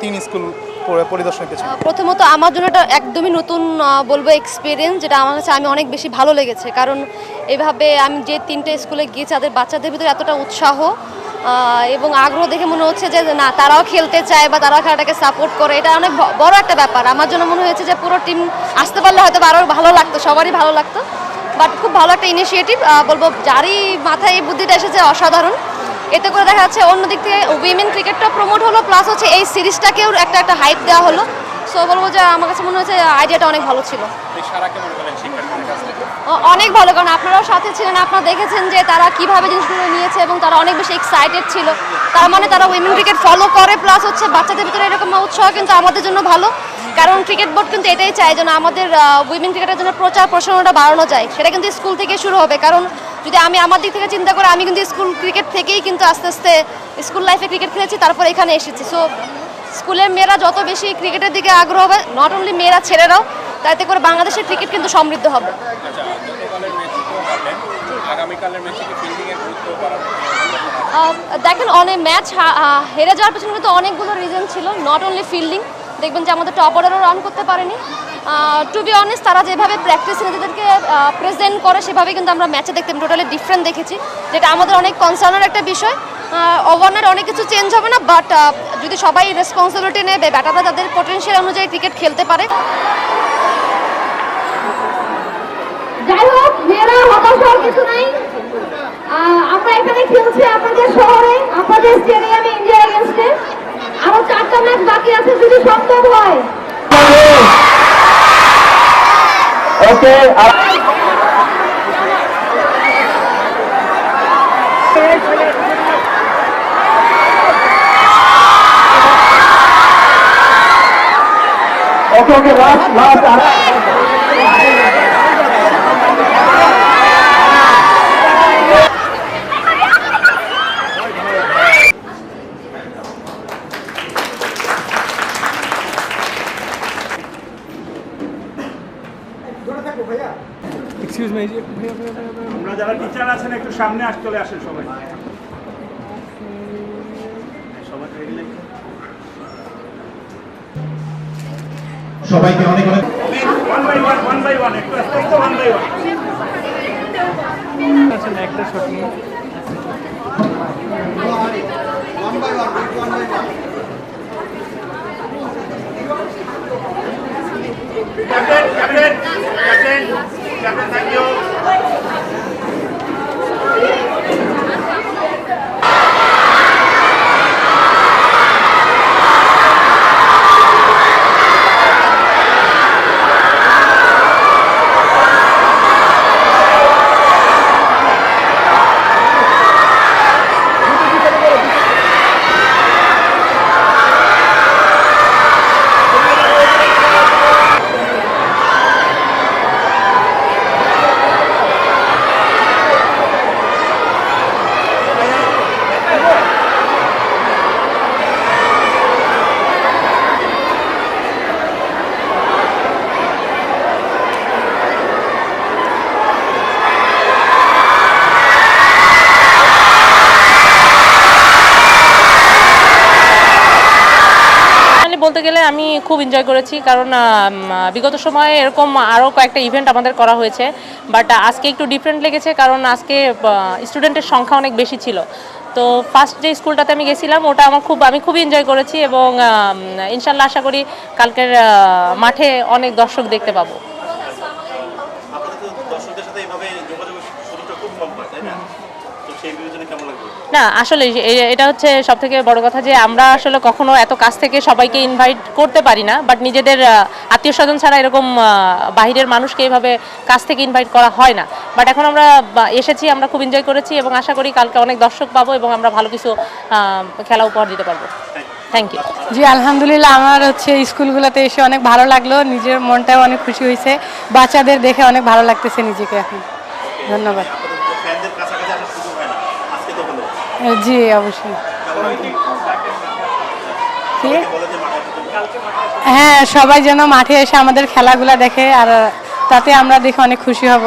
তিন স্কুল প্রথমত আমার জন্য এটা একদমই নতুন বলব এক্সপিরিয়েন্স যেটা আমার কাছে আমি অনেক বেশি ভালো লেগেছে। কারণ এভাবে আমি যে তিনটে স্কুলে গিয়েছি তাদের বাচ্চাদের ভিতরে এতটা উৎসাহ এবং আগ্রহ দেখে মনে হচ্ছে যে, না, তারাও খেলতে চায় বা তারাও খেলাটাকে সাপোর্ট করে। এটা অনেক বড় একটা ব্যাপার। আমার জন্য মনে হয়েছে যে, পুরো টিম আসতে পারলে হয়তো আরও ভালো লাগতো, সবারই ভালো লাগতো। বাট খুব ভালো একটা ইনিশিয়েটিভ বলব, যারই মাথায় এই বুদ্ধিটা এসেছে, অসাধারণ। এতে করে দেখা যাচ্ছে অন্য দিক থেকে উইমেন ক্রিকেটটা প্রমোট হলো প্লাস হচ্ছে এই সিরিজটাকেও একটা একটা হাইপ দেওয়া হলো। সো বলব যে আমার কাছে মনে হচ্ছে আইডিয়াটা অনেক ভালো ছিল। অনেক ভালো কারণ আপনারাও সাথে ছিলেন আপনারা দেখেছেন যে তারা কীভাবে জিনিসগুলো নিয়েছে এবং তারা অনেক বেশি এক্সাইটেড ছিল। তার মানে তারা উইমেন ক্রিকেট ফলো করে প্লাস হচ্ছে বাচ্চাদের ভিতরে এরকম উৎসাহ কিন্তু আমাদের জন্য ভালো। কারণ ক্রিকেট বোর্ড কিন্তু এটাই চায় যেন আমাদের উইমেন ক্রিকেটের জন্য প্রচার প্রসারণটা বাড়ানো যায়। সেটা কিন্তু স্কুল থেকে শুরু হবে কারণ যদি আমি আমার দিক থেকে চিন্তা করি, আমি কিন্তু স্কুল ক্রিকেট থেকেই কিন্তু আস্তে আস্তে স্কুল লাইফে ক্রিকেট খেলেছি, তারপর এখানে এসেছি। সো স্কুলের মেয়েরা যত বেশি ক্রিকেটের দিকে আগ্রহ হবে নট অনলি মেয়েরা, ছেলেরাও, তাতে করে বাংলাদেশের ক্রিকেট কিন্তু সমৃদ্ধ হবে। দেখেন, অনেক ম্যাচ হেরে যাওয়ার পেছনে কিন্তু অনেকগুলো রিজন ছিল নট অনলি ফিল্ডিং দেখবেন যে আমাদের টপ অর্ডারও রান করতে পারেনি। টু বি অনেস্ট তারা যেভাবে প্র্যাকটিস নিজেদেরকে প্রেজেন্ট করে, সেভাবে কিন্তু আমরা ম্যাচে দেখতে টোটালি ডিফারেন্ট দেখেছি, যেটা আমাদের অনেক কনসার্নের একটা বিষয়। ওভারনাইট অনেক কিছু চেঞ্জ হবে না বাট যদি সবাই রেসপন্সিবিলিটি নেবে, ব্যাটাররা তাদের পটেনশিয়াল অনুযায়ী ক্রিকেট খেলতে পারে। আমরা এখানে খেলছি আপনাদের শহরে, আপনাদের স্টেডিয়ামে ইন্ডিয়া চারটা ম্যাচ বাকি আছে যদি সম্ভব হয় okay okay okay last last আমরা যারা টিচার আছেন একটু সামনে আস চলে আসেন সবাই। সবাইকে অনেক অনেক one by one one by one একটু ওয়ান বাই ওয়ান ক্যাপ্টেন বলতে গেলে আমি খুব এনজয় করেছি কারণ বিগত সময়ে এরকম আরও কয়েকটা ইভেন্ট আমাদের করা হয়েছে বাট আজকে একটু ডিফারেন্ট লেগেছে কারণ আজকে স্টুডেন্টের সংখ্যা অনেক বেশি ছিল। তো ফার্স্ট যে স্কুলটাতে আমি গেছিলাম, ওটা আমার খুব, আমি খুব এনজয় করেছি এবং ইনশাল্লাহ আশা করি কালকের মাঠে অনেক দর্শক দেখতে পাবো। না আসলে এটা হচ্ছে সব থেকে বড় কথা যে আমরা আসলে কখনো এত কাছ থেকে সবাইকে ইনভাইট করতে পারি না বাট নিজেদের আত্মীয় স্বজন ছাড়া এরকম বাহিরের মানুষকে এইভাবে কাছ থেকে ইনভাইট করা হয় না। বাট এখন আমরা এসেছি আমরা খুব এনজয় করেছি এবং আশা করি কালকে অনেক দর্শক পাবো এবং আমরা ভালো কিছু খেলা উপহার দিতে পারব। থ্যাংক ইউ জি আলহামদুলিল্লাহ আমার হচ্ছে স্কুলগুলোতে এসে অনেক ভালো লাগল নিজের মনটাও অনেক খুশি হয়েছে বাচ্চাদের দেখে অনেক ভালো লাগতেছে নিজেকে এখন। ধন্যবাদ ফ্যানদের কাছাকাছি আসার সুযোগ হয় না আজকে তো হলো জি, অবশ্যই। হ্যাঁ সবাই যেন মাঠে এসে আমাদের খেলাগুলা দেখে, আর তাতে আমরা দেখে অনেক খুশি হব